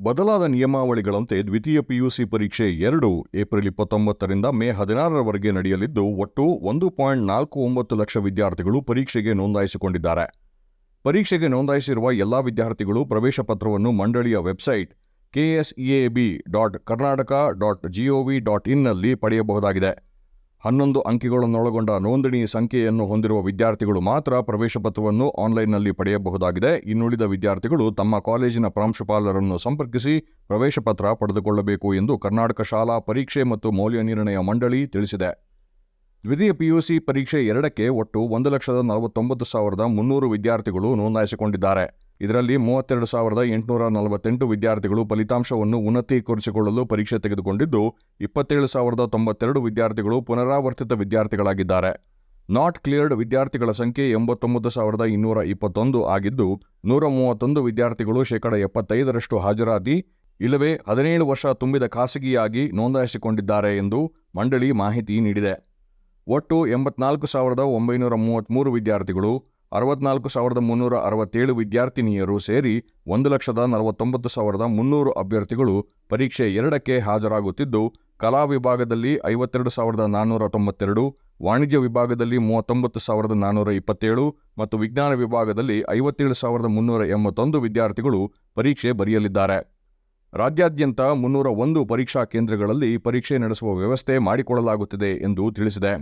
ಬದಲಾದ ನಿಯಮಾವಳಿಗಳಂತೆ ದ್ವಿತೀಯ ಪಿಯುಸಿ ಪರೀಕ್ಷೆ ಎರಡು ಏಪ್ರಿಲ್ ಇಪ್ಪತ್ತೊಂಬತ್ತರಿಂದ ಮೇ ಹದಿನಾರರವರೆಗೆ ನಡೆಯಲಿದ್ದು, ಒಟ್ಟು ಒಂದು ಪಾಯಿಂಟ್ ನಾಲ್ಕು ಒಂಬತ್ತು ಲಕ್ಷ ವಿದ್ಯಾರ್ಥಿಗಳು ಪರೀಕ್ಷೆಗೆ ನೋಂದಾಯಿಸಿಕೊಂಡಿದ್ದಾರೆ. ಪರೀಕ್ಷೆಗೆ ನೋಂದಾಯಿಸಿರುವ ಎಲ್ಲಾ ವಿದ್ಯಾರ್ಥಿಗಳು ಪ್ರವೇಶ ಪತ್ರವನ್ನು ಮಂಡಳಿಯ website KSEAB dot Karnataka dot GOV dot ಇನ್ನಲ್ಲಿ ಪಡೆಯಬಹುದಾಗಿದೆ. ಹನ್ನೊಂದು ಅಂಕಿಗಳನ್ನೊಳಗೊಂಡ ನೋಂದಣಿ ಸಂಖ್ಯೆಯನ್ನು ಹೊಂದಿರುವ ವಿದ್ಯಾರ್ಥಿಗಳು ಮಾತ್ರ ಪ್ರವೇಶ ಪತ್ರವನ್ನು ಆನ್ಲೈನ್ನಲ್ಲಿ ಪಡೆಯಬಹುದಾಗಿದೆ. ಇನ್ನುಳಿದ ವಿದ್ಯಾರ್ಥಿಗಳು ತಮ್ಮ ಕಾಲೇಜಿನ ಪ್ರಾಂಶುಪಾಲರನ್ನು ಸಂಪರ್ಕಿಸಿ ಪ್ರವೇಶ ಪತ್ರ ಪಡೆದುಕೊಳ್ಳಬೇಕು ಎಂದು ಕರ್ನಾಟಕ ಶಾಲಾ ಪರೀಕ್ಷೆ ಮತ್ತು ಮೌಲ್ಯ ನಿರ್ಣಯ ಮಂಡಳಿ ತಿಳಿಸಿದೆ. ದ್ವಿತೀಯ ಪಿಯುಸಿ ಪರೀಕ್ಷೆ ಎರಡಕ್ಕೆ ಒಟ್ಟು ಒಂದು ಲಕ್ಷದ ನಲವತ್ತೊಂಬತ್ತು ಸಾವಿರದ ಮುನ್ನೂರು ವಿದ್ಯಾರ್ಥಿಗಳು ನೋಂದಾಯಿಸಿಕೊಂಡಿದ್ದಾರೆ. ಇದರಲ್ಲಿ ಮೂವತ್ತೆರಡು ಸಾವಿರದ ಎಂಟುನೂರ ನಲವತ್ತೆಂಟು ವಿದ್ಯಾರ್ಥಿಗಳು ಫಲಿತಾಂಶವನ್ನು ಉನ್ನತೀಕರಿಸಿಕೊಳ್ಳಲು ಪರೀಕ್ಷೆ ತೆಗೆದುಕೊಂಡಿದ್ದು, ಇಪ್ಪತ್ತೇಳು ಸಾವಿರದ ತೊಂಬತ್ತೆರಡು ವಿದ್ಯಾರ್ಥಿಗಳು ಪುನರಾವರ್ತಿತ ವಿದ್ಯಾರ್ಥಿಗಳಾಗಿದ್ದಾರೆ. ನಾಟ್ ಕ್ಲಿಯರ್ಡ್ ವಿದ್ಯಾರ್ಥಿಗಳ ಸಂಖ್ಯೆ ಎಂಬತ್ತೊಂಬತ್ತು ಸಾವಿರದ ಇನ್ನೂರ ಇಪ್ಪತ್ತೊಂದು ಆಗಿದ್ದು, ನೂರ ಮೂವತ್ತೊಂದು ವಿದ್ಯಾರ್ಥಿಗಳು ಶೇಕಡ ಎಪ್ಪತ್ತೈದರಷ್ಟು ಹಾಜರಾತಿ ಇಲ್ಲವೇ ಹದಿನೇಳು ವರ್ಷ ತುಂಬಿದ ಖಾಸಗಿಯಾಗಿ ನೋಂದಾಯಿಸಿಕೊಂಡಿದ್ದಾರೆ ಎಂದು ಮಂಡಳಿ ಮಾಹಿತಿ ನೀಡಿದೆ. ಒಟ್ಟು ಎಂಬತ್ನಾಲ್ಕು ಸಾವಿರದ ಒಂಬೈನೂರ ಮೂವತ್ತ್ಮೂರು ವಿದ್ಯಾರ್ಥಿಗಳು ಅರವತ್ನಾಲ್ಕು ಸಾವಿರದ ಮುನ್ನೂರ ಅರವತ್ತೇಳು ವಿದ್ಯಾರ್ಥಿನಿಯರು ಸೇರಿ ಒಂದು ಲಕ್ಷದ ನಲವತ್ತೊಂಬತ್ತು ಸಾವಿರದ ಮುನ್ನೂರು ಅಭ್ಯರ್ಥಿಗಳು ಪರೀಕ್ಷೆ ಎರಡಕ್ಕೆ ಹಾಜರಾಗುತ್ತಿದ್ದು, ಕಲಾ ವಿಭಾಗದಲ್ಲಿ ಐವತ್ತೆರಡು ಸಾವಿರದ ನಾನ್ನೂರ ತೊಂಬತ್ತೆರಡು, ವಾಣಿಜ್ಯ ವಿಭಾಗದಲ್ಲಿ ಮೂವತ್ತೊಂಬತ್ತು ಸಾವಿರದ ನಾನ್ನೂರ ಇಪ್ಪತ್ತೇಳು ಮತ್ತು ವಿಜ್ಞಾನ ವಿಭಾಗದಲ್ಲಿ ಐವತ್ತೇಳು ಸಾವಿರದ ಮುನ್ನೂರ ಎಂಬತ್ತೊಂದು ವಿದ್ಯಾರ್ಥಿಗಳು ಪರೀಕ್ಷೆ ಬರೆಯಲಿದ್ದಾರೆ. ರಾಜ್ಯಾದ್ಯಂತ ಮುನ್ನೂರ ಒಂದು ಪರೀಕ್ಷಾ ಕೇಂದ್ರಗಳಲ್ಲಿ ಪರೀಕ್ಷೆ ನಡೆಸುವ ವ್ಯವಸ್ಥೆ ಮಾಡಿಕೊಳ್ಳಲಾಗುತ್ತಿದೆ ಎಂದು ತಿಳಿಸಿದೆ.